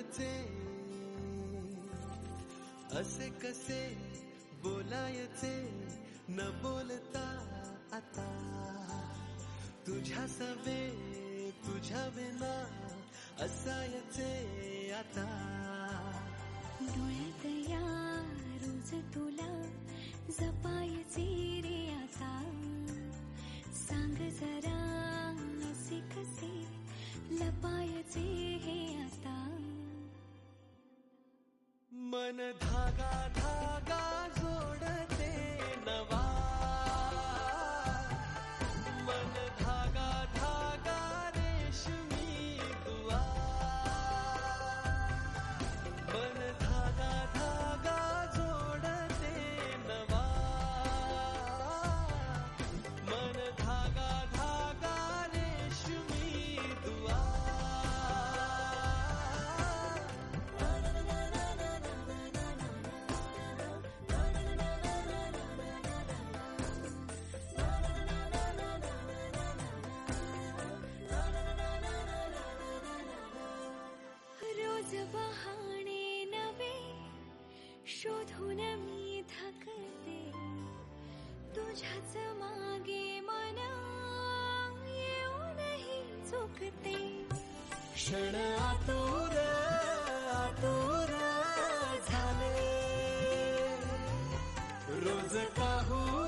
कसे असे कसे बोलायचे न बोलता आता तुझ्या सवे तुझ्या विना असायचे आता डोळ्यात या मन धागा धा আজ বাহানে নবে শোধু নমি থাকতে मागे मना येऊ नाही चुकते क्षण आतुर आतुर झाले रोज पाहू